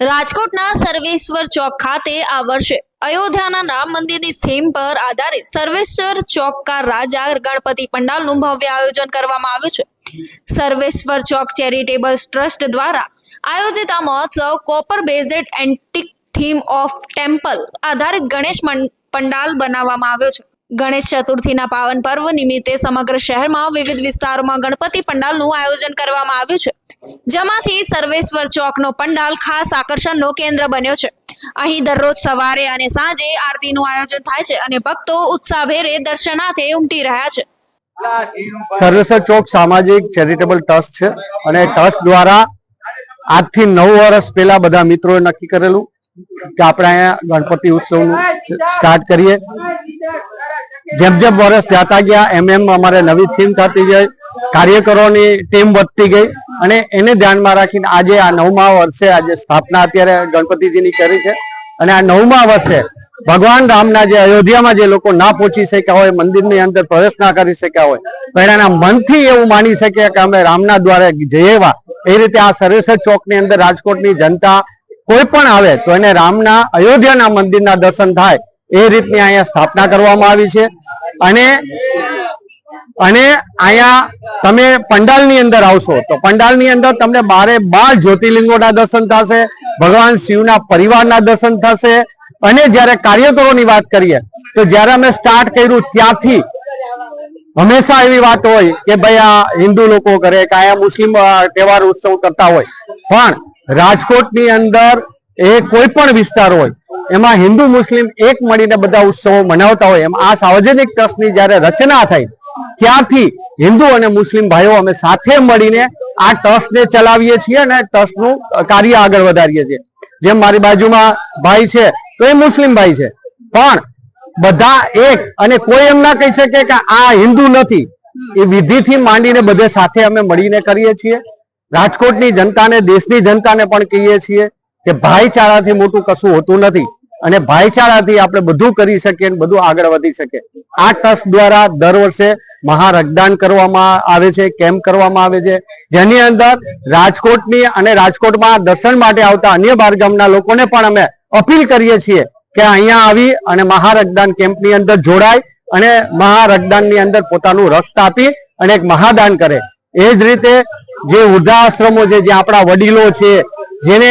રાજકોટના સર્વેશ્વર ચોક ખાતે આ વર્ષે અયોધ્યાના રામ મંદિરની થીમ પર આધારિત સર્વેશ્વર ચોકકાર રાજા ગણપતિ પંડાલનું ભવ્ય આયોજન કરવામાં આવ્યું છે. સર્વેશ્વર ચોક ચેરિટેબલ ટ્રસ્ટ દ્વારા આયોજિત આ મહોત્સવ copper based antique theme of temple આધારિત ગણેશ પંડાલ બનાવવામાં આવ્યો છે. ગણેશ ચતુર્થીના પાવન પર્વ નિમિત્તે સમગ્ર શહેરમાં વિવિધ વિસ્તારોમાં ગણપતિ પંડાલનું આયોજન કરવામાં આવ્યું છે. જેમાંથી સર્વેશ્વર ચોકનો પંડાલ ખાસ આકર્ષણનો કેન્દ્ર બન્યો છે. અહીં દરરોજ સવારે અને સાંજે આરતીનું આયોજન થાય છે અને ભક્તો ઉત્સાહભેરે દર્શનાર્થે ઉમટી રહ્યા છે. સર્વેશ્વર ચોક સામાજિક ચેરિટેબલ ટ્રસ્ટ છે અને ટ્રસ્ટ દ્વારા આજથી નવ વર્ષ પહેલા બધા મિત્રોએ નક્કી કરેલું કે આપણે અહીંયા ગણપતિ ઉત્સવનું સ્ટાર્ટ કરીએ. જેમ જેમ વર્ષ જતા ગયા, એમ એમ અમારે નવી થીમ થતી ગઈ. કાર્યકરોની ટીમ વધતી ગઈ. અને એને ધ્યાનમાં રાખીને આજે આ નવમા વર્ષે આજે સ્થાપના અત્યારે ગણપતિજીની કરી છે. અને આ નવમા વર્ષે ભગવાન રામના જે અયોધ્યામાં જે લોકો ના પહોંચી શક્યા હોય, મંદિરની અંદર પ્રવેશ ના કરી શક્યા હોય પહેલાના મનથી એવું માની શક્યા કે અમે રામના દ્વારે જઈએવા એ રીતે આ સરેસર ચોકની અંદર રાજકોટની જનતા કોઈ પણ આવે તો એને રામના અયોધ્યાના મંદિરના દર્શન થાય એ રીતની અહીંયા સ્થાપના કરવામાં આવી છે. અને અને અહીંયા તમે પંડાલની અંદર આવશો, તો પંડાલની અંદર તમને બારે બાર જ્યોતિર્લિંગોના દર્શન થશે, ભગવાન શિવના પરિવારના દર્શન થશે. અને જ્યારે કાર્યકરોની વાત કરીએ, તો જ્યારે અમે સ્ટાર્ટ કર્યું ત્યાંથી, હંમેશા એવી વાત હોય કે ભાઈ આ હિન્દુ લોકો કરે, કે અહીંયા મુસ્લિમ તહેવાર ઉત્સવ કરતા હોય. પણ રાજકોટની અંદર એ કોઈ પણ વિસ્તાર હોય, એમાં હિન્દુ મુસ્લિમ એક મળીને બધા ઉત્સવો મનાવતા હોય, એમ આ સાર્વજનિક ટ્રસ્ટની જ્યારે રચના થઈ ત્યારથી હિન્દુ અને મુસ્લિમ ભાઈઓ અમે સાથે મળીને આ ટ્રસ્ટને ચલાવીએ છીએ અને ટ્રસ્ટનું કાર્ય આગળ વધારીએ છીએ. જેમ મારી બાજુમાં ભાઈ છે, તો એ મુસ્લિમ ભાઈ છે. પણ બધા એક અને કોઈ એમ ના કહી શકે કે આ હિન્દુ નથી. એ વિધિથી માંડીને બધે સાથે અમે મળીને કરીએ છીએ. રાજકોટની જનતાને, દેશની જનતાને પણ કહીએ છીએ કે ભાઈચારાથી મોટું કશું હોતું નથી. અને ભાઈચારાથી આપણે બધું કરી શકીએ અને બધું આગળ વધી શકે આ ટ્રસ્ટ દ્વારા દર વર્ષે મહારક્તદાન કરવામાં આવે છે, કેમ્પ કરવામાં આવે છે. જેની અંદર રાજકોટની અને રાજકોટમાં દર્શન માટે આવતા અન્ય બાર ગામના લોકોને પણ અમે અપીલ કરીએ છીએ કે અહીંયા આવી અને મહારક્તદાન કેમ્પની અંદર જોડાય અને મહારક્તદાનની અંદર પોતાનું રક્ત આપી અને એક મહાદાન કરે. એ જ રીતે જે વૃદ્ધાશ્રમો છે, જે આપણા વડીલો છે, જેને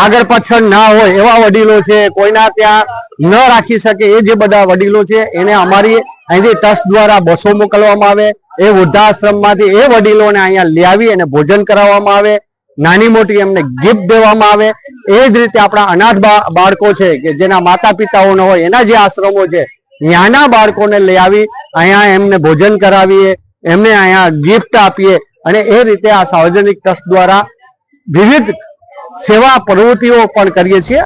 આગળ પાછળ ના હોય એવા વડીલો છે, કોઈના ત્યાં ન રાખી શકે એ જે બધા વડીલો છે, એને અમારી અહીંથી ટ્રસ્ટ દ્વારા બસો મોકલવામાં આવે, એ વૃદ્ધાશ્રમમાંથી એ વડીલોને અહીંયા લાવી અને ભોજન કરાવવામાં આવે, નાની મોટી એમને ગિફ્ટ દેવામાં આવે. એ જ રીતે આપણા અનાથ બાળકો છે કે જેના માતા પિતાઓ ન હોય, એના જે આશ્રમો છે, ત્યાંના બાળકોને લઈ આવી, અહીંયા એમને ભોજન કરાવીએ, એમને અહીંયા ગિફ્ટ આપીએ અને એ રીતે આ સાર્વજનિક ટ્રસ્ટ દ્વારા વિવિધ સેવા પ્રવૃત્તિઓ પણ કરીએ છીએ.